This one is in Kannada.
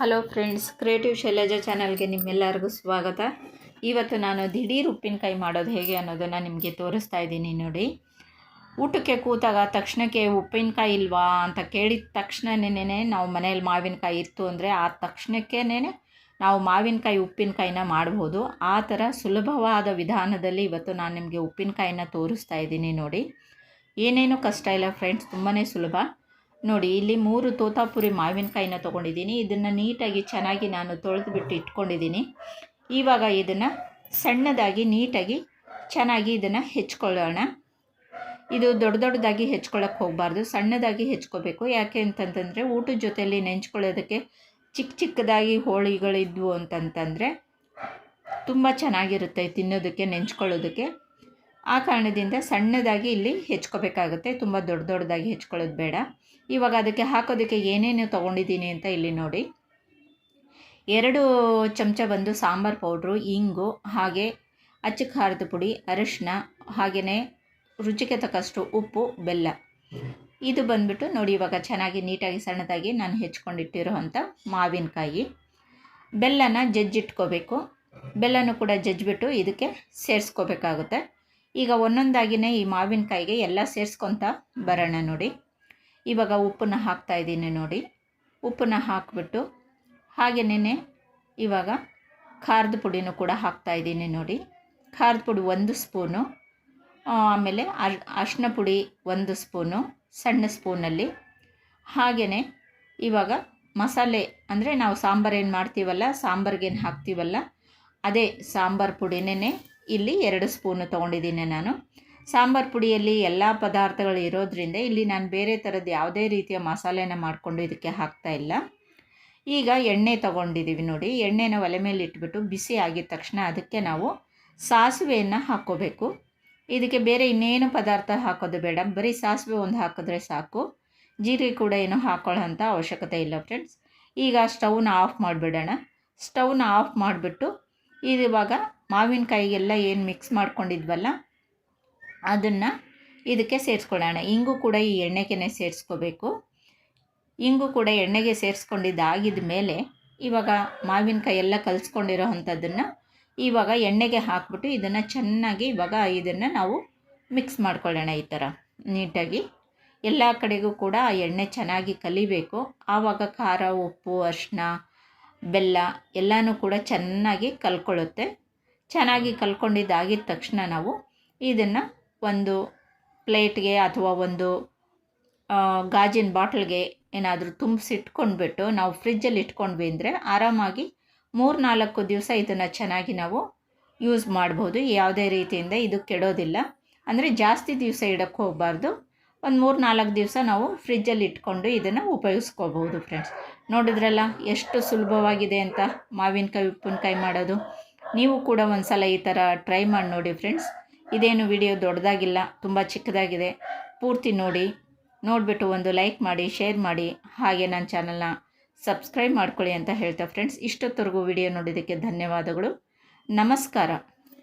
ಹಲೋ ಫ್ರೆಂಡ್ಸ್ ಕ್ರಿಯೇಟಿವ್ ಶೈಲಜಾ ಚಾನಲ್ಗೆ ನಿಮ್ಮೆಲ್ಲರಿಗೂ ಸ್ವಾಗತ. ಇವತ್ತು ನಾನು ದಿಢೀರ್ ಉಪ್ಪಿನಕಾಯಿ ಮಾಡೋದು ಹೇಗೆ ಅನ್ನೋದನ್ನು ನಿಮಗೆ ತೋರಿಸ್ತಾ ಇದ್ದೀನಿ ನೋಡಿ. ಊಟಕ್ಕೆ ಕೂತಾಗ ತಕ್ಷಣಕ್ಕೆ ಉಪ್ಪಿನಕಾಯಿ ಇಲ್ವಾ ಅಂತ ಕೇಳಿದ ತಕ್ಷಣನೇ ನಾವು ಮನೆಯಲ್ಲಿ ಮಾವಿನಕಾಯಿ ಇತ್ತು ಅಂದರೆ ಆ ತಕ್ಷಣಕ್ಕೇ ನಾವು ಮಾವಿನಕಾಯಿ ಉಪ್ಪಿನಕಾಯಿನ ಮಾಡ್ಬೋದು. ಆ ಥರ ಸುಲಭವಾದ ವಿಧಾನದಲ್ಲಿ ಇವತ್ತು ನಾನು ನಿಮಗೆ ಉಪ್ಪಿನಕಾಯಿನ ತೋರಿಸ್ತಾ ಇದ್ದೀನಿ ನೋಡಿ. ಏನೇನು ಕಷ್ಟ ಇಲ್ಲ ಫ್ರೆಂಡ್ಸ್ ತುಂಬಾ ಸುಲಭ. ನೋಡಿ, ಇಲ್ಲಿ ಮೂರು ತೋತಾಪುರಿ ಮಾವಿನಕಾಯಿನ ತೊಗೊಂಡಿದ್ದೀನಿ. ಇದನ್ನು ನೀಟಾಗಿ ಚೆನ್ನಾಗಿ ನಾನು ತೊಳೆದುಬಿಟ್ಟು ಇಟ್ಕೊಂಡಿದ್ದೀನಿ. ಇವಾಗ ಇದನ್ನು ಸಣ್ಣದಾಗಿ, ನೀಟಾಗಿ ಚೆನ್ನಾಗಿ ಇದನ್ನು ಹೆಚ್ಕೊಳ್ಳೋಣ. ಇದು ದೊಡ್ಡ ದೊಡ್ಡದಾಗಿ ಹೆಚ್ಕೊಳ್ಳೋಕೆ ಹೋಗಬಾರ್ದು. ಸಣ್ಣದಾಗಿ ಹೆಚ್ಕೋಬೇಕು. ಯಾಕೆ ಅಂತಂತಂದರೆ, ಊಟದ ಜೊತೆಯಲ್ಲಿ ನೆಂಚ್ಕೊಳ್ಳೋದಕ್ಕೆ ಚಿಕ್ಕ ಚಿಕ್ಕದಾಗಿ ಹೋಳಿಗಳಿದ್ವು ಅಂತಂತಂದರೆ, ತುಂಬ ಚೆನ್ನಾಗಿರುತ್ತೆ ತಿನ್ನೋದಕ್ಕೆ, ನೆಂಚ್ಕೊಳ್ಳೋದಕ್ಕೆ. ಆ ಕಾರಣದಿಂದ ಸಣ್ಣದಾಗಿ ಇಲ್ಲಿ ಹೆಚ್ಕೋಬೇಕಾಗುತ್ತೆ. ತುಂಬ ದೊಡ್ಡ ದೊಡ್ಡದಾಗಿ ಹೆಚ್ಕೊಳ್ಳೋದು ಬೇಡ. ಇವಾಗ ಅದಕ್ಕೆ ಹಾಕೋದಕ್ಕೆ ಏನೇನು ತೊಗೊಂಡಿದ್ದೀನಿ ಅಂತ ಇಲ್ಲಿ ನೋಡಿ. ಎರಡು ಚಮಚ ಬಂದು ಸಾಂಬಾರು ಪೌಡ್ರು, ಇಂಗು, ಹಾಗೆ ಅಚ್ಚ ಖಾರದ ಪುಡಿ, ಅರಿಶಿನ ಹಾಗೆಯೇ ರುಚಿಗೆ ತಕ್ಕಷ್ಟು ಉಪ್ಪು, ಬೆಲ್ಲ. ಇದು ಬಂದ್ಬಿಟ್ಟು ನೋಡಿ ಇವಾಗ ಚೆನ್ನಾಗಿ ನೀಟಾಗಿ ಸಣ್ಣದಾಗಿ ನಾನು ಹೆಚ್ಕೊಂಡಿಟ್ಟಿರೋ ಅಂಥ ಮಾವಿನಕಾಯಿ. ಬೆಲ್ಲನ ಜಜ್ಜಿಟ್ಕೋಬೇಕು. ಬೆಲ್ಲನೂ ಕೂಡ ಜಜ್ಜಿಬಿಟ್ಟು ಇದಕ್ಕೆ ಸೇರಿಸ್ಕೋಬೇಕಾಗುತ್ತೆ. ಈಗ ಒಂದೊಂದಾಗಿನೇ ಈ ಮಾವಿನಕಾಯಿಗೆ ಎಲ್ಲ ಸೇರಿಸ್ಕೊತ ಬರೋಣ ನೋಡಿ. ಇವಾಗ ಉಪ್ಪನ್ನ ಹಾಕ್ತಾ ಇದ್ದೀನಿ ನೋಡಿ. ಉಪ್ಪನ್ನ ಹಾಕಿಬಿಟ್ಟು ಹಾಗೆಯೇ ಇವಾಗ ಖಾರದ ಪುಡಿನೂ ಕೂಡ ಹಾಕ್ತಾ ಇದ್ದೀನಿ ನೋಡಿ. ಖಾರದ ಪುಡಿ ಒಂದು ಸ್ಪೂನು ಆಮೇಲೆ ಅರ್ಶಿನ ಪುಡಿ ಒಂದು ಸ್ಪೂನು, ಸಣ್ಣ ಸ್ಪೂನಲ್ಲಿ. ಹಾಗೆಯೇ ಇವಾಗ ಮಸಾಲೆ, ಅಂದರೆ ನಾವು ಸಾಂಬಾರು ಏನು ಮಾಡ್ತೀವಲ್ಲ, ಸಾಂಬಾರ್ಗೇನು ಹಾಕ್ತೀವಲ್ಲ, ಅದೇ ಸಾಂಬಾರು ಪುಡಿನೇ ಇಲ್ಲಿ ಎರಡು ಸ್ಪೂನು ತೊಗೊಂಡಿದ್ದೀನಿ ನಾನು. ಸಾಂಬಾರು ಪುಡಿಯಲ್ಲಿ ಎಲ್ಲ ಪದಾರ್ಥಗಳು ಇರೋದ್ರಿಂದ ಇಲ್ಲಿ ನಾನು ಬೇರೆ ಥರದ್ದು ಯಾವುದೇ ರೀತಿಯ ಮಸಾಲೆನ ಮಾಡಿಕೊಂಡು ಇದಕ್ಕೆ ಹಾಕ್ತಾ ಇಲ್ಲ. ಈಗ ಎಣ್ಣೆ ತೊಗೊಂಡಿದ್ದೀವಿ ನೋಡಿ. ಎಣ್ಣೆನ ಒಲೆ ಮೇಲೆ ಇಟ್ಬಿಟ್ಟು ಬಿಸಿ ಆಗಿದ ತಕ್ಷಣ ಅದಕ್ಕೆ ನಾವು ಸಾಸಿವೆಯನ್ನು ಹಾಕ್ಕೋಬೇಕು ಇದಕ್ಕೆ ಬೇರೆ ಇನ್ನೇನು ಪದಾರ್ಥ ಹಾಕೋದು ಬೇಡ. ಬರೀ ಸಾಸಿವೆ ಒಂದು ಹಾಕಿದ್ರೆ ಸಾಕು. ಜೀರಿಗೆ ಕೂಡ ಏನು ಹಾಕೊಳ್ಳೋಂಥ ಅವಶ್ಯಕತೆ ಇಲ್ಲ ಫ್ರೆಂಡ್ಸ್. ಈಗ ಸ್ಟವ್ನ ಆಫ್ ಮಾಡಿಬಿಡೋಣ. ಸ್ಟವ್ನ ಆಫ್ ಮಾಡಿಬಿಟ್ಟು ಇವಾಗ ಮಾವಿನಕಾಯಿಗೆಲ್ಲ ಏನು ಮಿಕ್ಸ್ ಮಾಡ್ಕೊಂಡಿದ್ವಲ್ಲ, ಅದನ್ನು ಇದಕ್ಕೆ ಸೇರಿಸ್ಕೊಳ್ಳೋಣ. ಇಂಗು ಕೂಡ ಈ ಎಣ್ಣೆಗೇ ಸೇರಿಸ್ಕೋಬೇಕು. ಇಂಗು ಕೂಡ ಎಣ್ಣೆಗೆ ಸೇರಿಸ್ಕೊಂಡಿದ್ದಾಗಿದ ಮೇಲೆ ಇವಾಗ ಮಾವಿನಕಾಯಿ ಎಲ್ಲ ಕಲಿಸ್ಕೊಂಡಿರೋ ಅಂಥದ್ದನ್ನು ಇವಾಗ ಎಣ್ಣೆಗೆ ಹಾಕ್ಬಿಟ್ಟು ಇದನ್ನು ಚೆನ್ನಾಗಿ ಇವಾಗ ಇದನ್ನು ನಾವು ಮಿಕ್ಸ್ ಮಾಡ್ಕೊಳ್ಳೋಣ ಈ ಥರ ನೀಟಾಗಿ. ಎಲ್ಲ ಕಡೆಗೂ ಕೂಡ ಆ ಎಣ್ಣೆ ಚೆನ್ನಾಗಿ ಕಲಿಬೇಕು. ಆವಾಗ ಖಾರ, ಉಪ್ಪು ಅರಿಶಿನ ಬೆಲ್ಲ ಎಲ್ಲನೂ ಕೂಡ ಚೆನ್ನಾಗಿ ಕಲ್ಕೊಳ್ಳುತ್ತೆ. ಚೆನ್ನಾಗಿ ಕಲ್ಕೊಂಡಿದ್ದಾಗಿದ್ದ ತಕ್ಷಣ ನಾವು ಇದನ್ನು ಒಂದು ಪ್ಲೇಟ್ಗೆ ಅಥವಾ ಒಂದು ಗಾಜಿನ ಬಾಟ್ಲ್ಗೆ ಏನಾದರೂ ತುಂಬಿಸಿಟ್ಕೊಂಡ್ಬಿಟ್ಟು ನಾವು ಫ್ರಿಜ್ಜಲ್ಲಿ ಇಟ್ಕೊಂಡ್ವಿ ಅಂದರೆ ಆರಾಮಾಗಿ ಮೂರು ನಾಲ್ಕು ದಿವಸ ಇದನ್ನು ಚೆನ್ನಾಗಿ ನಾವು ಯೂಸ್ ಮಾಡ್ಬೋದು. ಯಾವುದೇ ರೀತಿಯಿಂದ ಇದು ಕೆಡೋದಿಲ್ಲ. ಅಂದರೆ ಜಾಸ್ತಿ ದಿವಸ ಇಡೋಕ್ಕೆ ಹೋಗಬಾರ್ದು. ಒಂದು ಮೂರು ನಾಲ್ಕು ದಿವಸ ನಾವು ಫ್ರಿಜ್ಜಲ್ಲಿ ಇಟ್ಕೊಂಡು ಇದನ್ನು ಉಪಯೋಗಿಸ್ಕೋಬಹುದು ಫ್ರೆಂಡ್ಸ್ ನೋಡಿದ್ರಲ್ಲ ಎಷ್ಟು ಸುಲಭವಾಗಿದೆ ಅಂತ ಮಾವಿನಕಾಯಿ, ಉಪ್ಪಿನಕಾಯಿ ಮಾಡೋದು. ನೀವು ಕೂಡ ಒಂದು ಸಲ ಈ ಥರ ಟ್ರೈ ಮಾಡಿ ನೋಡಿ ಫ್ರೆಂಡ್ಸ್. ಇದೇನು ವಿಡಿಯೋ ದೊಡ್ಡದಾಗಿಲ್ಲ, ತುಂಬ ಚಿಕ್ಕದಾಗಿದೆ. ಪೂರ್ತಿ ನೋಡಿ, ನೋಡಿಬಿಟ್ಟು ಒಂದು ಲೈಕ್ ಮಾಡಿ, ಶೇರ್ ಮಾಡಿ, ಹಾಗೆ ನನ್ನ ಚಾನಲ್ನ ಸಬ್ಸ್ಕ್ರೈಬ್ ಮಾಡ್ಕೊಳ್ಳಿ ಅಂತ ಹೇಳ್ತಾ ಫ್ರೆಂಡ್ಸ್. ಇಷ್ಟೊತ್ತರೆಗೂ ವಿಡಿಯೋ ನೋಡಿದ್ದಕ್ಕೆ ಧನ್ಯವಾದಗಳು. ನಮಸ್ಕಾರ.